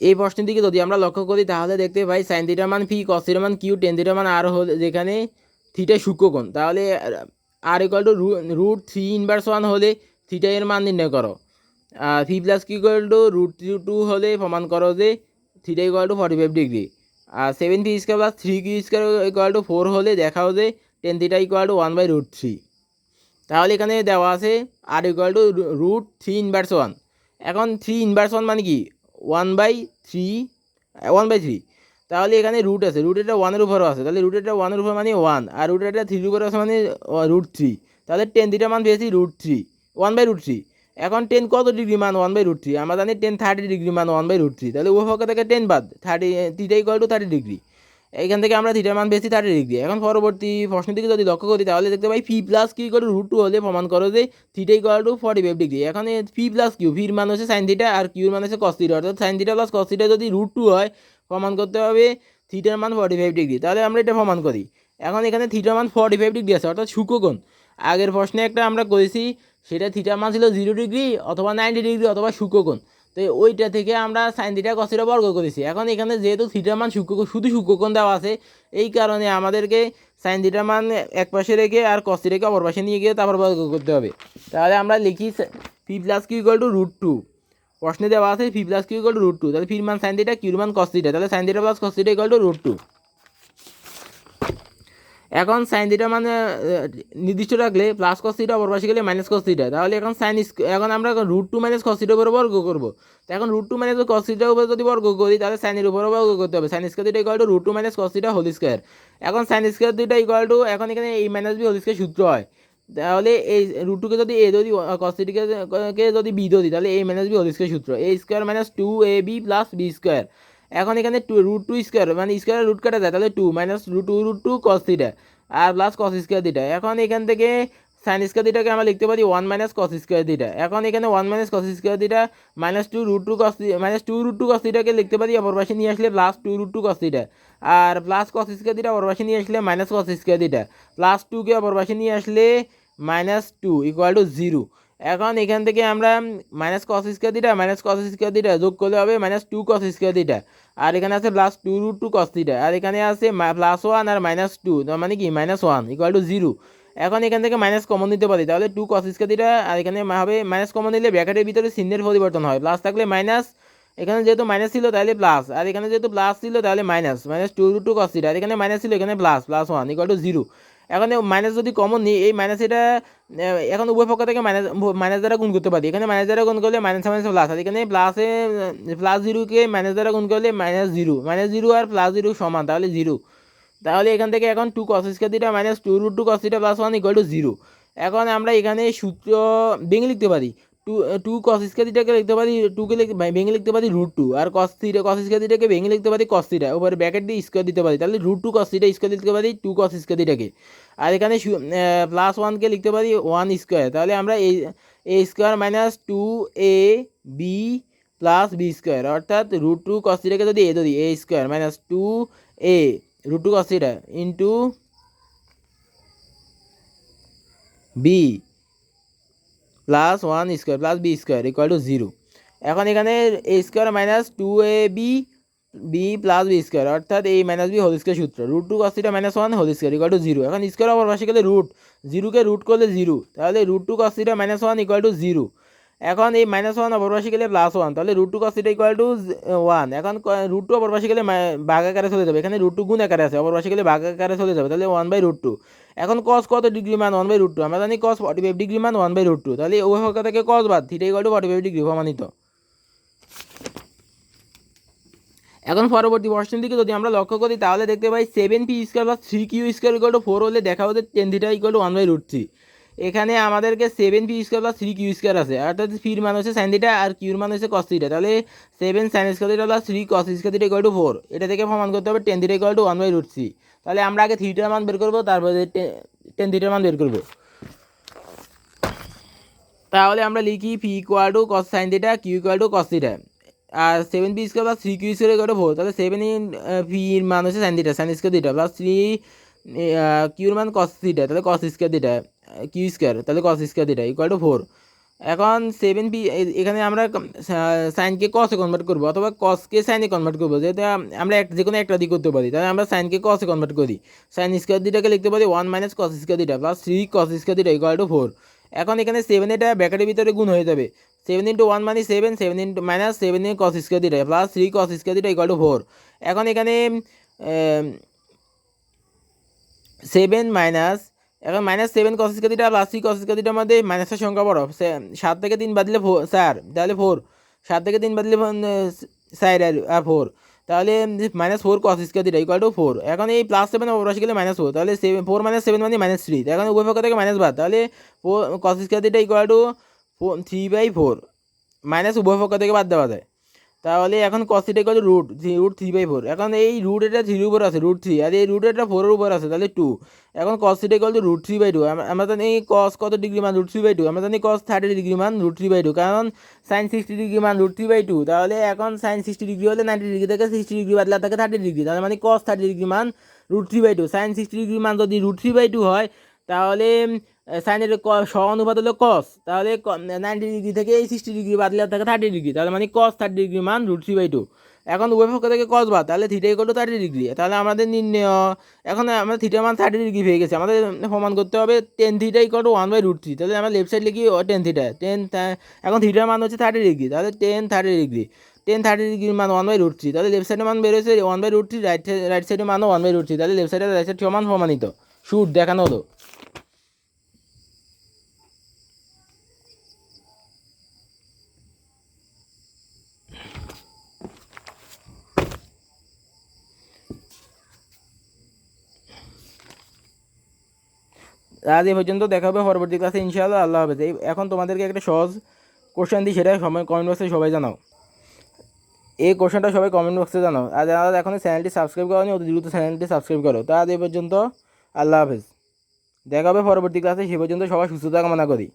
এই প্রশ্নের দিকে যদি আমরা লক্ষ্য করি, তাহলে দেখতে পাই সাইন থিটার মান ফি কস থিটার মান কিউ টেন থিটার মান আর হলে যেখানে থিটা সূক্ষ্মকোণ। তাহলে আর equal to root three inverse one হলে থিটা এর মান নির্ণয় করো। P plus q equal to root two হলে প্রমাণ করো যে theta equal to forty five degree R seven p square plus three q square equal to four হলে দেখাও যে tan theta equal to one by root three তাহলে এখানে দেওয়া আছে আর equal to root three inverse one এখন three inverse one মানে কি? One by three one by three তাহলে এখানে রুট আছে রুট এটা ওয়ানের উপরও আছে। তাহলে রুট এটা ওয়ানের উপর মানে ওয়ান আর রুট এটা থ্রির উপরে আছে মানে রুট থ্রি তাহলে টেন দুটা মান পেয়েছি root three one by root three এখন টেন কত ডিগ্রি মান ওয়ান বাই রুট থ্রি আমরা জানি টেন থার্টি ডিগ্রি মান ওয়ান বাই রুট থ্রি তাহলে পক্ষ থেকে টেন বাদ থার্টি থ্রিটা ইকুয়াল টু থার্টি ডিগ্রি এইখান থেকে আমরা থিটার মান পেয়েছি থার্টি ডিগ্রি এখন পরবর্তী প্রশ্নের দিকে যদি লক্ষ্য করি, তাহলে দেখতে পাই ফি প্লাস কিউ করে রুট টু হলে প্রমাণ করো যে theta equal to forty five degree এখন ফি প্লাস কিউ ফির মান হচ্ছে সাইন থিটা আর কিউর মান হচ্ছে কস থিটা অর্থাৎ sine theta plus cos theta যদি রুট টু হয়, প্রমাণ করতে হবে থিটার মান ফর্টি ফাইভ ডিগ্রি তাহলে আমরা এটা প্রমাণ করি। এখন এখানে থিটার মান ফর্টি ফাইভ ডিগ্রি আছে, অর্থাৎ সূক্ষ্মকোণ আগের প্রশ্নে একটা আমরা করেছি, সেটা থিটার মান ছিল জিরো ডিগ্রি অথবা নাইনটি ডিগ্রি অথবা সূক্ষ্মকোণ তো ওইটা থেকে আমরা সাইন থিটা কসিটা বর্গ করেছি এখন এখানে যেহেতু থিটার মান সূক্ষ্ম, শুধু সূক্ষ্মকোণ দেওয়া আছে, এই কারণে আমাদেরকে সাইন থিটার মান এক পাশে রেখে আর কসি রেখে অপর পাশে নিয়ে গিয়ে তারপর বর্গ করতে হবে। তাহলে আমরা লিখি p plus q equal to root two প্রশ্নে দেওয়া আছে p plus q equal to root two তাহলে ফির মান সাইন থিটা কিউর মান কসিটা তাহলে sine theta plus cos theta equal to root two এখন সাইন থিটা মানে নির্দিষ্ট রাখলে প্লাস কস থিটা অপর পাশে গেলে মাইনাস কস থিটা তাহলে এখন সাইন এখন আমরা রুট টু মাইনাস কস থিটার উপরে বর্গ করব। তো এখন রুট টু মাইনাস কস থিটার উপরে যদি বর্গ করি, তাহলে সাইনের উপরে বর্গ করতে হবে। Sine square theta equal to root two minus cos theta whole square এখন sine square theta equal to এখন এখানে এই মাইনাস বি হোল স্কোয়ার সূত্র হয়। তাহলে এই রুট টুকে যদি এ যদি কস থিটাকে কে যদি বি দিই তাহলে এই মাইনাস বি হোল স্কোয়ার সূত্র। A square minus two a b plus b square এখন এখানে টু রুট টু স্কোয়ার মানে স্কোয়ার রুট কাটা যায় তাহলে two minus root two root two cos theta আর প্লাস কস স্কোয়ার থিটা এখন এখান থেকে সাইন স্কোয়ার থিটাকে আমরা লিখতে পারি one minus cos square theta এখন এখানে one minus cos square theta minus two root two cos minus two root two cos থিটাকে লিখতে পারি, অপর পাশে নিয়ে আসলে plus two root two cos theta আর প্লাস কস স্কোয়ার থিটা অপর পাশে নিয়ে আসলে minus cos square theta plus টুকে অপর পাশে নিয়ে আসলে minus two equal to zero এখন এখান থেকে আমরা minus cos square theta minus cos square theta যোগ করলে হবে minus two cos square theta আর এখানে আছে plus two root two cos theta আর এখানে আছে প্লাস ওয়ান আর মাইনাস টু মানে কি? Minus one equal to zero এখন এখান থেকে মাইনাস কমন নিতে পারি, তাহলে টু কস স্কোয়ার থিটা আর এখানে হবে মাইনাস কমন নিলে ব্র্যাকেটের ভিতরে চিহ্নের পরিবর্তন হয়। প্লাস থাকলে মাইনাস এখানে যেহেতু মাইনাস ছিল তাহলে প্লাস আর এখানে যেহেতু প্লাস ছিল তাহলে minus minus two root two cos theta আর এখানে মাইনাস ছিল, এখানে plus plus one equal to zero এখন মাইনাস যদি কমন নিই, এই মাইনাস এটা এখন উভয় পক্ষ থেকে মাইনাস মাইনাস দ্বারা গুণ করতে পারি। এখানে মাইনাস দ্বারা গুণ করলে মাইনাস মাইনাস প্লাস আছে। এখানে প্লাসে প্লাস জিরোকে মাইনাস দ্বারা গুণ করলে মাইনাস জিরো মাইনাস জিরো আর প্লাস জিরো সমান, তাহলে জিরো তাহলে এখান থেকে এখন two cos square theta minus two root two cos theta plus one equal to zero এখন আমরা এখানে সূত্র ভেঙে লিখতে পারি। টু টু কস স্কোয়ার লিখতে পারি টুকে ভেঙে লিখতে পারি রুট টু আর কস থিটা কস স্কোয়ার ভেঙে লিখতে পারি কস থিটা উপরে ব্র্যাকেট দিয়ে স্কোয়ার দিতে পারি, তাহলে root two cos theta square দিতে পারি টু কস স্কোয়ার আর এখানে প্লাস ওয়ানকে লিখতে পারি ওয়ান স্কোয়ার তাহলে আমরা এই a square minus two a b plus b square অর্থাৎ রুট টু কস থিটাকে যদি এ ধরি a square minus two a root two cos theta into b plus one square plus b square equal to zero এখন এখানে a square minus two a b b plus b square অর্থাৎ এই minus b whole square সূত্র। Root two cos theta minus one whole square equal to zero এখন square অপর পাশে গেলে root জিরোকে রুট করলে জিরো তাহলে root two cos theta minus one equal to zero এখন এই মাইনাস ওয়ান অপর পাশে গেলে প্লাস ওয়ান তাহলে root two cos theta equal to one এখন রুট টু অপর পাশে গেলে ভাগ আকারে চলে যাবে। এখানে রুট টু গুণ আকারে আছে অপর পাশে গেলে ভাগ আকারে চলে যাবে। তাহলে ওয়ান বাই রুট টু এখন কস কত ডিগ্রি মান? ওয়ান বাই রুট টু আমরা জানি কস ফর্টি ফাইভ ডিগ্রি মান ওয়ান বাই রুট টু তাহলে ওই পক্ষ থেকে কস বাদ theta equal to forty five degree প্রমাণিত এখন পরবর্তী প্রশ্নের দিকে যদি আমরা লক্ষ্য করি, তাহলে দেখতে পাই সেভেন পি স্কোয়ার বা three q square equal to four হলে দেখা হচ্ছে tan theta equal to one by root three এখানে আমাদেরকে সেভেন পি স্কোয়ার বা থ্রি কিউ স্কোয়ার আছে। অর্থাৎ ফির মান হচ্ছে সাইন থিটা আর কিউর মান হচ্ছে কস থিটা তাহলে seven sine square theta plus three cos square theta equal to four এটা থেকে প্রমাণ করতে হবে tan theta equal to one by root three তাহলে আমরা আগে থ্রিটার মান বের করব, তারপরে টেন থিটার মান বের করব। তাহলে আমরা লিখি p equal to cos sine theta q equal to cos theta R seven p square plus three q square equal to four তাহলে সেভেন পির মান হচ্ছে sine theta sine square theta plus three কিউর মান কস থিটা তাহলে cos square theta q square তাহলে cos square theta equal to four এখন seven p এখানে আমরা সাইনকে কসে কনভার্ট করব, অথবা কসকে সাইনে কনভার্ট করব, যেহেতু আম- আমরা এক যে কোনো একটা দিক করতে পারি, তাহলে আমরা সাইনকে কসে কনভার্ট করি। সাইন স্কোয়ার দিটাকে লিখতে পারি one minus cos square theta plus three cos square theta equal to four এখন এখানে সেভেন এটা ব্যাকেটের ভিতরে গুণ হয়ে যাবে। সেভেন ইন্টু ওয়ান মানে seven seven into minus seven into cos square theta plus three cos square theta equal to four এখন এখানে সেভেন মাইনাস এখন minus seven cos square plus three cos square মধ্যে মাইনাসের সংখ্যা বড়। সাত থেকে তিন বাদলে ফোর চার তাহলে ফোর সাত থেকে তিন বাদলে স্যার আর ফোর তাহলে minus four cos square theta equal to four এখন এই প্লাস সেভেন অবরাশি গেলে মাইনাস ফোর তাহলে সেভেন ফোর মাইনাস সেভেন মানে মাইনাস থ্রি এখন উভয় পক্ষ থেকে মাইনাস বাদ। তাহলে four cos square theta equal to three by four minus উভয় পক্ষ থেকে বাদ দেওয়া যায়। তাহলে এখন cos theta equal to root root three by four এখন এই রুট এটা থ্রির উপর আছে রুট থ্রি আর এই রুট এটা ফোরের উপর আছে, তাহলে টু এখন equal to root three by two আমরা জানি কস কত ডিগ্রি মান রুট থ্রি বাই টু আমরা জানি কস থার্টি ডিগ্রি মান রুট থ্রি বাই টু কারণ সাইন সিক্সটি ডিগ্রি মান রুট থ্রি বাই টু তাহলে এখন সাইন সিক্সটি ডিগ্রি হলে নাইনটি ডিগ্রি থেকে সিক্সটি ডিগ্রি বাদলা থাকে থার্টি ডিগ্রি তাহলে মানে কস থার্টি ডিগ্রি মান root three by two sine sixty degree মান যদি রুট থ্রি বাই টু হয়, তাহলে সাইনের স অনুপাত হলো কস তাহলে নাইনটি ডিগ্রি থেকে এই সিক্সটি ডিগ্রি বাদলে থাকে থার্টি ডিগ্রি তাহলে মানে কস থার্টি ডিগ্রি মান রুট থ্রি বাই টু এখন উভয় পক্ষ থেকে কস বাদ, তাহলে theta equal to thirty degree তাহলে আমাদের নির্ণয়, এখন আমরা থিটা মান থার্টি ডিগ্রি পেয়ে গেছে, আমাদের প্রমাণ করতে হবে tan theta equal to one by root three তাহলে আমরা লেফট সাইড লিখি টেন থিটা টেন এখন থিটার মান হচ্ছে থার্টি ডিগ্রি তাহলে tan thirty degree tan thirty ডিগ্রির মান ওয়ান বাই রুট থ্রি তাহলে লেফট সাইডের মান বেরোচ্ছে one by root three right right সাইডের মানও ওয়ান বাই রুট থ্রি তাহলে লেফট সাইডে রাইট সাইড সমান প্রমাণিত। শুট দেখানো হলো। আজ এই পর্যন্ত দেখা হবে পরবর্তী ক্লাসে ইনশাআল্লাহ, আল্লাহ হাফেজ। এই এখন তোমাদেরকে একটা সহজ কোশ্চেন দিই, সেটা সময় কমেন্ট বক্সে সবাই জানাও। এই কোশ্চেনটা সবাই কমেন্ট বক্সে জানাও। আর যারা এখন চ্যানেলটি সাবস্ক্রাইব করো অতি দ্রুত চ্যানেলটি সাবস্ক্রাইব করো। তা আজ এই পর্যন্ত আল্লাহ হাফেজ। দেখা হবে পরবর্তী ক্লাসে সে পর্যন্ত সবাই সুস্থতা কামনা করি।